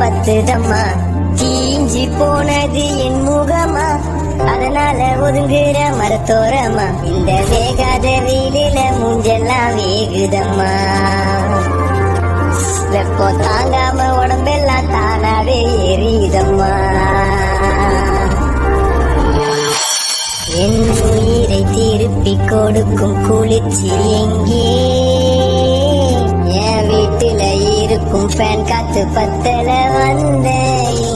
பத்துதம்மா தீஞ்சி போனது என் முகமா? அதனால ஒதுங்குற மரத்தோரமா? இந்த வேகாத வெயிலில மூஞ்செல்லாம் வேகுதம்மா. வெப்பம் தாங்காம உடம்பெல்லாம் தானாவே எரியுதம்மா. என் உயிரை திருப்பி கொடுக்கும் குளிர்ச்சி எங்கே உன் பேன் காத்து பத்தல வந்தேன்.